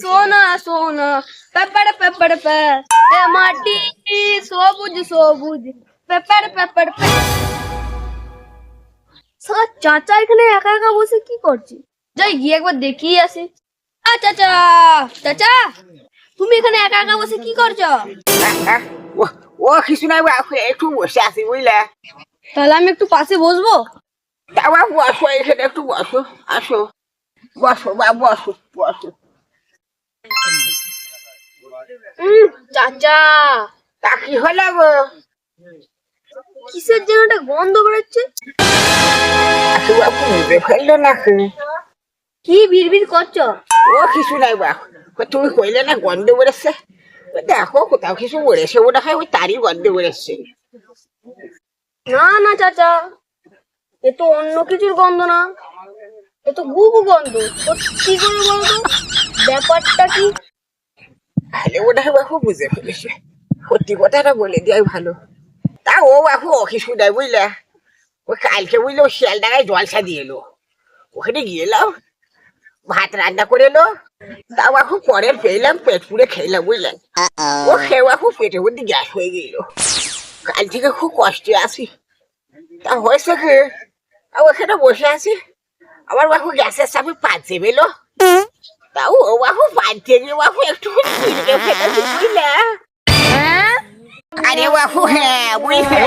সোনা সোনা paper paper pay মাটি সবুজ সবুজ পেপার পেপার পে সারা চাচা এখানে একা একা বসে কি করছে? যাই গিয়ে একবার দেখিয়ে আসি। আ চাচা! চাচা! তুমি এখানে একা একা বসে কি করছ? ও ও কিছু নাই একটু বসে আছি বুঝলে? তাহলে আমি একটু পাশে বসবো? তা বাবু বসো এখানে একটু বসো। আসো। বসো বা বসো বসো। চাচা তা কি হলো গো। কিসের যেন একটা গন্ধ বেরোচ্ছে? ফেলল নাকি কি করছ? ও কিছু নাই ও তুমি কইলে না গন্ধ বেরোচ্ছে। দেখো কোথাও কিছু বেড়েছে ওটা হয় ওই তারই গন্ধ বেরোচ্ছে। না না চাচা। এ তো অন্য কিছুর গন্ধ না। এ তো গুবু গন্ধ। তো কি করে বলতো ব্যাপারটা কি? তাহলে ওটা হয় বাপু বুঝে ফেলেছে। সত্যি কথাটা বলে দেওয়াই ভালো। তা ও বাপু কিছু নাই বুঝলে ওই কালকে বুঝলে ও শিয়ালডাঙ্গায় জলসা দিয়ে এলো। ওখানে গিয়েলাম ভাত রান্না করে এলো। তা বাপু পরে পেলাম পেট পুড়ে খেলাম বুঝলেন। ও খেয়ে বাপু পেটের মধ্যে গ্যাস হয়ে গেল। কাল থেকে খুব কষ্টে আছি। তা হয়েছে কি? ওখানে বসে আছি। আমার বাপু গ্যাসের চাপে পাঁচে পেল তা ও বাপু গিয়ে বাপু একটু হ্যাঁ আরে বাপু হ্যাঁ বুঝলে